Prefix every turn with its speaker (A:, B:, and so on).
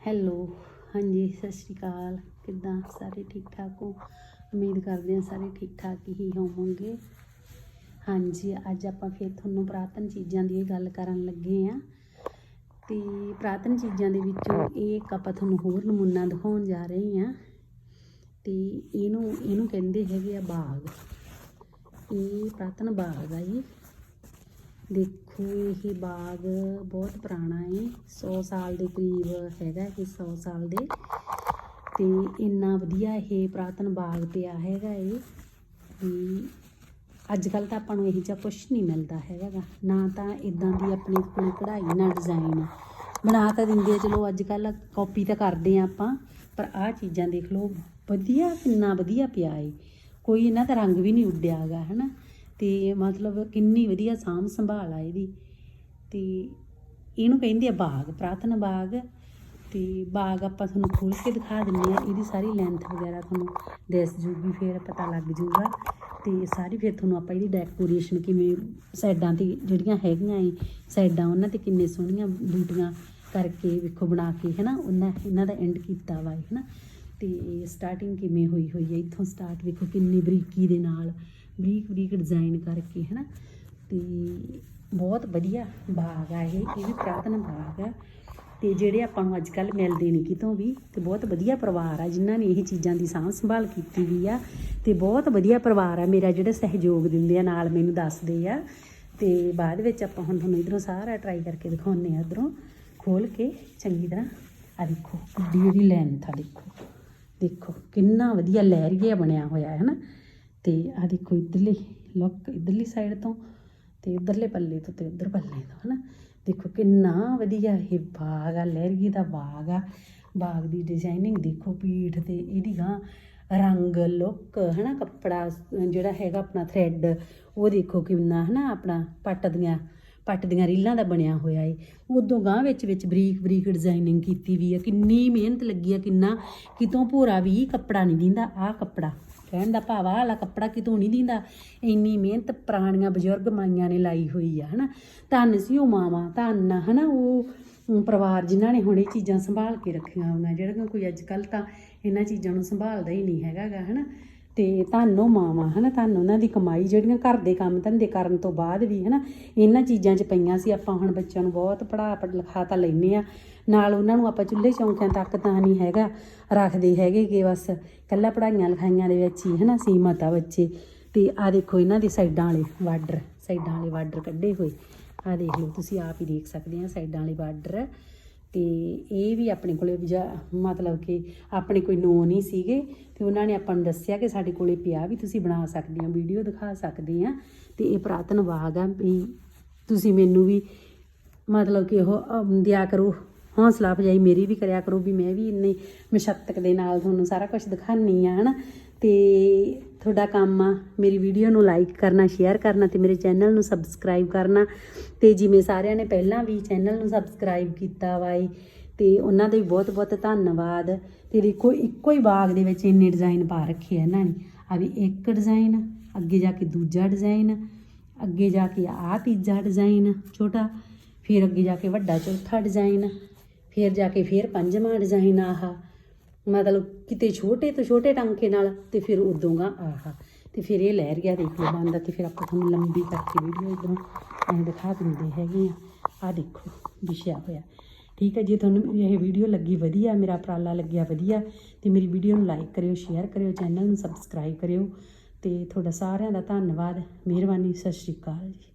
A: Hello ਹਾਂਜੀ, ਸਤਿ ਸ਼੍ਰੀ ਅਕਾਲ। ਕਿੱਦਾਂ? ਸਾਰੇ ਠੀਕ ਠਾਕ ਹੋ? ਉਮੀਦ ਕਰਦੇ ਹਾਂ ਸਾਰੇ ਠੀਕ ਠਾਕ ਹੀ ਹੋਵੋਗੇ। ਹਾਂਜੀ, ਅੱਜ ਆਪਾਂ ਫਿਰ ਤੁਹਾਨੂੰ ਪੁਰਾਤਨ ਚੀਜ਼ਾਂ ਦੀ ਗੱਲ ਕਰਨ ਲੱਗੇ ਆ ਤੇ ਪੁਰਾਤਨ ਚੀਜ਼ਾਂ ਦੇ ਵਿੱਚੋਂ ਇਹ ਇੱਕ ਆਪਾਂ ਤੁਹਾਨੂੰ ਹੋਰ ਨਮੂਨਾ ਦਿਖਾਉਣ ਜਾ ਰਹੇ ਆ ਤੇ ਇਹਨੂੰ ਇਹਨੂੰ ਕਹਿੰਦੇ ਹੈਗੇ ਆ ਬਾਗ। ਇਹ ਪੁਰਾਤਨ ਬਾਗ ਆ ਜੀ ਦੇਖੋ, ਇਹ ਬਾਗ ਬਹੁਤ ਪੁਰਾਣਾ ਹੈ 100 ਸਾਲ ਦੇ ਕਰੀਬ ਹੈਗਾ ਇਹ 100 ਸਾਲ ਦੇ। ਤੇ ਇੰਨਾ ਵਧੀਆ ਇਹ ਪੁਰਾਤਨ ਬਾਗ ਪਿਆ ਹੈਗਾ ਇਹ ਵੀ ਅੱਜ ਕੱਲ ਤਾਂ ਆਪਾਂ ਨੂੰ ਇਹ ਜਿਹਾ ਕੁਝ ਨਹੀਂ ਮਿਲਦਾ ਹੈਗਾ। ਗਾ। ਨਾ ਤਾਂ ਇਦਾਂ ਦੀ ਆਪਣੀ ਕੋਲ ਕਢਾਈ, ਨਾ ਡਿਜ਼ਾਈਨ ਬਣਾ ਤਾਂ ਦਿੰਦੇ ਆ, ਚਲੋ ਅੱਜ ਕੱਲ ਕਾਪੀ ਤਾਂ ਕਰਦੇ ਆ ਆਪਾਂ, ਪਰ ਆਹ ਚੀਜ਼ਾਂ ਦੇਖ ਲਓ, ਵਧੀਆ, ਕਿੰਨਾ ਵਧੀਆ ਪਿਆ ਏ। ਕੋਈ ਇਹਨਾਂ ਦਾ ਰੰਗ ਵੀ ਨਹੀਂ ਉੱਡਿਆ ਹੈਗਾ, ਹਨਾ? ਤੇ ਮਤਲਬ ਕਿੰਨੀ ਵਧੀਆ ਸਾਂਭ ਸੰਭਾਲ ਆ ਇਹਦੀ। ਤੇ ਇਹਨੂੰ ਕਹਿੰਦੇ ਆ ਬਾਗ ਪ੍ਰਾਰਥਨਾ ਬਾਗ। ਤੇ ਬਾਗ ਆਪਾਂ ਤੁਹਾਨੂੰ ਖੋਲ ਕੇ ਦਿਖਾ ਦਿੰਦੇ ਆ ਇਹਦੀ ਸਾਰੀ ਲੈਂਥ ਵਗੈਰਾ ਤੁਹਾਨੂੰ ਦੱਸ ਜੂਗੀ ਫਿਰ ਪਤਾ ਲੱਗ ਜੂਗਾ। ਤੇ ਸਾਰੀ ਫਿਰ ਤੁਹਾਨੂੰ ਆਪਾਂ ਇਹਦੀ ਡੈਕੋਰੇਸ਼ਨ ਕਿਵੇਂ ਸਾਈਡਾਂ ਤੇ ਜਿਹੜੀਆਂ ਹੈਗੀਆਂ ਏ ਸਾਈਡਾਂ ਉਹਨਾਂ ਤੇ ਕਿੰਨੇ ਸੋਹਣੀਆਂ ਬੂਟੀਆਂ ਕਰਕੇ ਵੇਖੋ ਬਣਾ ਕੇ ਹੈਨਾ? ਉਹਨਾਂ ਇਹਨਾਂ ਦਾ ਐਂਡ ਕੀਤਾ ਵਾ ਏ, ਹੈਨਾ? ਤੇ ਸਟਾਰਟਿੰਗ ਕਿਵੇਂ ਹੋਈ ਹੋਈ ਹੈ ਇੱਥੋਂ ਸਟਾਰਟ ਵੇਖੋ ਕਿੰਨੀ ਬਰੀਕੀ ਦੇ ਨਾਲ। ਬਰੀਕ ਬਰੀਕ ਡਿਜ਼ਾਈਨ ਕਰਕੇ, ਹੈਨਾ? ਤੇ ਬਹੁਤ ਵਧੀਆ ਬਾਗ ਆ ਇਹ ਇਹ ਵੀ ਪੁਰਾਤਨ ਬਾਗ ਆ। ਤੇ ਜਿਹੜੇ ਆਪਾਂ ਨੂੰ ਅੱਜ ਕੱਲ ਮਿਲਦੇ ਨੇ ਕਿਤੋਂ ਵੀ, ਤੇ ਬਹੁਤ ਵਧੀਆ ਪਰਿਵਾਰ ਆ, ਜਿਨ੍ਹਾਂ ਨੇ ਇਹ ਚੀਜ਼ਾਂ ਦੀ ਸਾਂਭ ਸੰਭਾਲ ਕੀਤੀ ਵੀ ਆ। ਤੇ ਬਹੁਤ ਵਧੀਆ ਪਰਿਵਾਰ ਆ ਮੇਰਾ, ਜਿਹੜਾ ਸਹਿਯੋਗ ਦਿੰਦੇ ਆ, ਨਾਲ ਮੈਨੂੰ ਦੱਸਦੇ ਆ। ਤੇ ਬਾਅਦ ਵਿੱਚ ਆਪਾਂ ਹੁਣ ਤੁਹਾਨੂੰ ਇਧਰੋਂ ਸਾਰਾ ਟਰਾਈ ਕਰਕੇ ਦਿਖਾਉਂਦੇ ਆ ਇਧਰੋਂ। ਖੋਲ ਕੇ ਚੰਗੀ ਤਰ੍ਹਾਂ ਆ ਦੇਖੋ, ਕਿੱਡੀ ਇਹਦੀ ਲੈਂਥ ਆ, ਦੇਖੋ। ਦੇਖੋ, ਕਿੰਨਾ ਵਧੀਆ ਲਹਿਰੀਆ ਬਣਿਆ ਹੋਇਆ ਹੈ ਨਾ ਤੇ ਆ ਦੇਖੋ ਇਧਰਲੀ ਲੁੱਕ ਇਧਰਲੀ ਸਾਈਡ ਤੋਂ ਤੇ ਇਧਰਲੇ ਪੱਲੇ ਤੋਂ ਤੇ ਉਧਰ ਪੱਲੇ ਤੋਂ, ਹਨਾ? ਦੇਖੋ ਕਿੰਨਾ ਵਧੀਆ ਇਹ ਬਾਗ ਆ ਲਹਿਰਗੀ ਦਾ ਬਾਗ ਆ। ਬਾਗ ਦੀ ਡਿਜ਼ਾਈਨਿੰਗ ਦੇਖੋ ਪੀਠ ਤੇ ਇਹਦੀ ਗਾਂ ਰੰਗ ਲੁੱਕ ਹਨਾ? ਕੱਪੜਾ, ਜਿਹੜਾ ਹੈਗਾ ਆਪਣਾ ਥ੍ਰੈਡ ਉਹ ਦੇਖੋ ਕਿੰਨਾ, ਹਨਾ? ਆਪਣਾ ਪੱਟ ਦੀਆਂ ਪੱਟ ਦੀਆਂ ਰੀਲਾਂ ਦਾ ਬਣਿਆ ਹੋਇਆ ਏ। ਉਦੋਂ ਗਾਂ ਵਿੱਚ ਵਿੱਚ ਬਰੀਕ ਬਰੀਕ ਡਿਜ਼ਾਈਨਿੰਗ ਕੀਤੀ ਵੀ ਆ। ਕਿੰਨੀ ਮਿਹਨਤ ਲੱਗੀ ਆ, ਕਿੰਨਾ, ਕਿਤੋਂ ਭੋਰਾ ਵੀ ਕੱਪੜਾ ਨਹੀਂ ਦਿੰਦਾ, ਆਹ ਕੱਪੜਾ। ਕਹਿਣ ਦਾ ਭਾਵ ਆਹ ਵਾਲਾ ਕੱਪੜਾ ਕਿਤੋਂ ਨਹੀਂ ਦਿੰਦਾ। ਇੰਨੀ ਮਿਹਨਤ ਪੁਰਾਣੀਆਂ ਬਜ਼ੁਰਗ ਮਾਈਆਂ ਨੇ ਲਾਈ ਹੋਈ ਆ ਹਨਾ। ਧੰਨ ਸੀ ਉਹ ਮਾਵਾਂ ਧੰਨ ਆ, ਹਨਾ ਉਹ ਪਰਿਵਾਰ ਜਿਨ੍ਹਾਂ ਨੇ ਹੁਣ ਇਹ ਚੀਜ਼ਾਂ ਸੰਭਾਲ ਕੇ ਰੱਖੀਆਂ ਹੋਈਆਂ ਜਿਹੜੀਆਂ ਕੋਈ ਅੱਜ ਕੱਲ ਤਾਂ ਇਹਨਾਂ ਚੀਜ਼ਾਂ ਨੂੰ ਸੰਭਾਲਦਾ ਹੀ ਨਹੀਂ ਹੈਗਾ ਗਾ ਹਨਾ। ਤੇ ਤੁਹਾਨੂੰ ਮਾਵਾਂ, ਹਨਾ ਤੁਹਾਨੂੰ ਉਹਨਾਂ ਦੀ ਕਮਾਈ, ਜਿਹੜੀਆਂ ਘਰ ਦੇ ਕੰਮ ਧੰਦੇ ਕਰਨ ਤੋਂ ਬਾਅਦ ਵੀ, ਹਨਾ, ਇਹਨਾਂ ਚੀਜ਼ਾਂ 'ਚ ਪਈਆਂ ਸੀ, ਆਪਾਂ ਹੁਣ ਬੱਚਿਆਂ ਨੂੰ ਬਹੁਤ ਪੜ੍ਹਾ ਪੜ ਲਿਖਾ ਤਾਂ ਲੈਨੇ ਆ ਨਾਲ ਉਹਨਾਂ ਨੂੰ ਆਪਾਂ ਚੁੱਲ੍ਹੇ ਚੌਂਕਿਆਂ ਤੱਕ ਤਾਂ ਨਹੀਂ ਹੈਗਾ, ਰੱਖਦੇ ਹੈਗੇ ਕਿ ਬਸ ਕੱਲਾ ਪੜ੍ਹਾਈਆਂ ਲਿਖਾਈਆਂ ਦੇ ਵਿੱਚ ਹੀ, ਹਨਾ, ਸੀਮਤ ਆ ਬੱਚੇ। ਤੇ ਆ ਦੇਖੋ ਇਹਨਾਂ ਦੇ ਸਾਈਡਾਂ ਵਾਲੇ ਬਾਰਡਰ, ਸਾਈਡਾਂ ਵਾਲੇ ਬਾਰਡਰ ਕੱਢੇ ਹੋਏ। ਆ ਦੇਖ ਲਓ, ਤੁਸੀਂ ਆਪ ਹੀ ਦੇਖ ਸਕਦੇ ਆ, ਸਾਈਡਾਂ ਵਾਲੇ ਬਾਰਡਰ। ਤੇ ਇਹ ਵੀ ਆਪਣੇ ਕੋਲੇ ਜਾ ਮਤਲਬ ਕਿ ਆਪਣੇ ਕੋਈ ਨੋ ਨਹੀਂ ਸੀਗੇ ਤੇ ਉਹਨਾਂ ਨੇ ਆਪਾਂ ਨੂੰ ਦੱਸਿਆ ਕਿ ਸਾਡੇ ਕੋਲੇ ਪਿਆ ਵੀ ਤੁਸੀਂ ਬਣਾ ਸਕਦੇ ਆ ਵੀਡੀਓ ਦਿਖਾ ਸਕਦੇ ਆ ਤੇ ਇਹ ਪੁਰਾਤਨ ਬਾਗ ਆ ਵੀ ਤੁਸੀਂ ਮੈਨੂੰ ਵੀ ਮਤਲਬ ਕਿ ਉਹ ਦਿਆ ਕਰੋ। ਹੌਸਲਾ ਅਫਜਾਈ ਮੇਰੀ ਵੀ ਕਰਿਆ ਕਰੋ ਵੀ ਮੈਂ ਵੀ ਇੰਨੇ ਮਸ਼ੱਤਕ ਦੇ ਨਾਲ ਤੁਹਾਨੂੰ ਸਾਰਾ ਕੁਝ ਦਿਖਾਨੀ ਆ, ਹਨਾ? ਤੇ ਤੁਹਾਡਾ ਕੰਮ ਆ, ਮੇਰੀ ਵੀਡੀਓ ਨੂੰ ਲਾਈਕ ਕਰਨਾ ਸ਼ੇਅਰ ਕਰਨਾ ਤੇ ਮੇਰੇ ਚੈਨਲ ਨੂੰ ਸਬਸਕ੍ਰਾਈਬ ਕਰਨਾ। ਤੇ ਜਿਵੇਂ ਸਾਰਿਆਂ ਨੇ ਪਹਿਲਾਂ ਵੀ ਚੈਨਲ ਨੂੰ ਸਬਸਕ੍ਰਾਈਬ ਕੀਤਾ ਵਾਈ ਤੇ ਉਹਨਾਂ ਦਾ ਵੀ ਬਹੁਤ ਬਹੁਤ ਧੰਨਵਾਦ। ਤੇ ਦੇਖੋ, ਇੱਕੋ ਹੀ ਬਾਗ ਦੇ ਵਿੱਚ ਇੰਨੇ ਡਿਜ਼ਾਈਨ ਪਾ ਰੱਖੇ ਆ ਇਹਨਾਂ ਨੇ। ਆ ਵੀ ਇੱਕ ਡਿਜ਼ਾਈਨ ਅੱਗੇ ਜਾ ਕੇ ਦੂਜਾ ਡਿਜ਼ਾਈਨ ਅੱਗੇ ਜਾ ਕੇ ਆਹ ਤੀਜਾ ਡਿਜ਼ਾਈਨ ਛੋਟਾ, ਫਿਰ ਅੱਗੇ ਜਾ ਕੇ ਵੱਡਾ, ਚੌਥਾ ਡਿਜ਼ਾਈਨ ਫਿਰ ਜਾ ਕੇ ਫਿਰ ਪੰਜਵਾਂ ਡਿਜ਼ਾਈਨ ਆਹ। ਮਤਲਬ ਕਿਤੇ ਛੋਟੇ ਤੋਂ ਛੋਟੇ ਟਾਂਕੇ ਨਾਲ ਤੇ ਫਿਰ ਉਦੋਂਗਾ ਆਹ। ਤੇ ਫਿਰ ਇਹ ਲਹਿਰ ਗਿਆ, ਦੇਖ ਲਓ, ਬੰਦਾ ਤੇ ਫਿਰ ਆਪਾਂ ਤੁਹਾਨੂੰ ਲੰਬੀ ਕਰਕੇ ਵੀਡੀਓ ਇਧਰੋਂ ਐਂ ਦਿਖਾ ਦਿੰਦੇ ਹੈਗੇ ਆ। ਆ ਦੇਖੋ, ਵਿਛਿਆ ਹੋਇਆ। ਠੀਕ ਹੈ ਜੇ ਤੁਹਾਨੂੰ ਮੇਰੀ ਇਹ ਵੀਡੀਓ ਲੱਗੀ ਵਧੀਆ, ਮੇਰਾ ਉਪਰਾਲਾ ਲੱਗਿਆ ਵਧੀਆ, ਤੇ ਮੇਰੀ ਵੀਡੀਓ ਨੂੰ ਲਾਈਕ ਕਰਿਓ ਸ਼ੇਅਰ ਕਰਿਓ ਚੈਨਲ ਨੂੰ ਸਬਸਕ੍ਰਾਈਬ ਕਰਿਓ। ਤੇ ਤੁਹਾਡਾ ਸਾਰਿਆਂ ਦਾ ਧੰਨਵਾਦ, ਮਿਹਰਬਾਨੀ, ਸਤਿ ਸ਼੍ਰੀ ਅਕਾਲ ਜੀ।